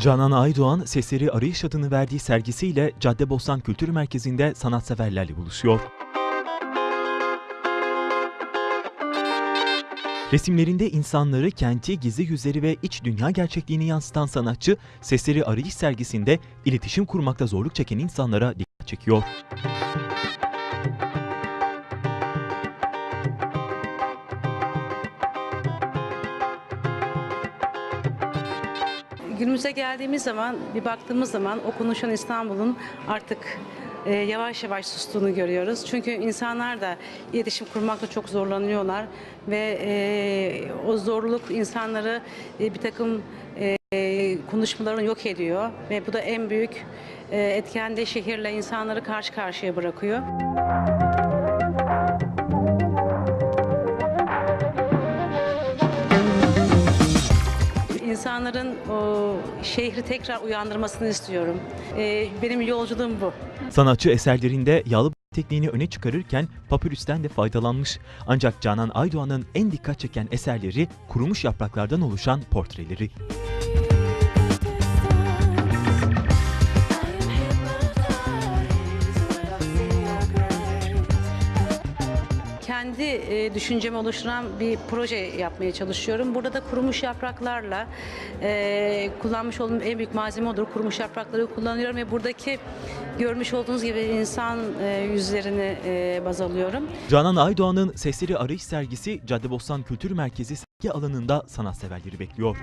Canan Aydoğan sesleri arayış adını verdiği sergisiyle Caddebostan Kültür Merkezi'nde sanatseverlerle buluşuyor. Resimlerinde insanları, kenti, gizli yüzleri ve iç dünya gerçekliğini yansıtan sanatçı, Sesleri Arayış sergisinde iletişim kurmakta zorluk çeken insanlara dikkat çekiyor. Günümüze geldiğimiz zaman, bir baktığımız zaman o konuşan İstanbul'un artık e, yavaş yavaş sustuğunu görüyoruz. Çünkü insanlar da iletişim kurmakta çok zorlanıyorlar ve e, o zorluk insanları e, bir takım e, konuşmalarını yok ediyor ve bu da en büyük e, etken de şehirle insanları karşı karşıya bırakıyor. İnsanların o şehri tekrar uyandırmasını istiyorum. E, benim yolculuğum bu. Sanatçı eserlerinde yağlı tekniğini öne çıkarırken papürüsten de faydalanmış. Ancak Canan Aydoğan'ın en dikkat çeken eserleri kurumuş yapraklardan oluşan portreleri. Kendi e, düşüncemi oluşturan bir proje yapmaya çalışıyorum. Burada da kurumuş yapraklarla e, kullanmış olduğum en büyük malzeme odur. Kurumuş yaprakları kullanıyorum ve buradaki görmüş olduğunuz gibi insan e, yüzlerini e, baz alıyorum. Canan Aydoğan'ın Sesleri Arayış sergisi Caddebostan Kültür Merkezi sergi alanında sanatseverleri bekliyor.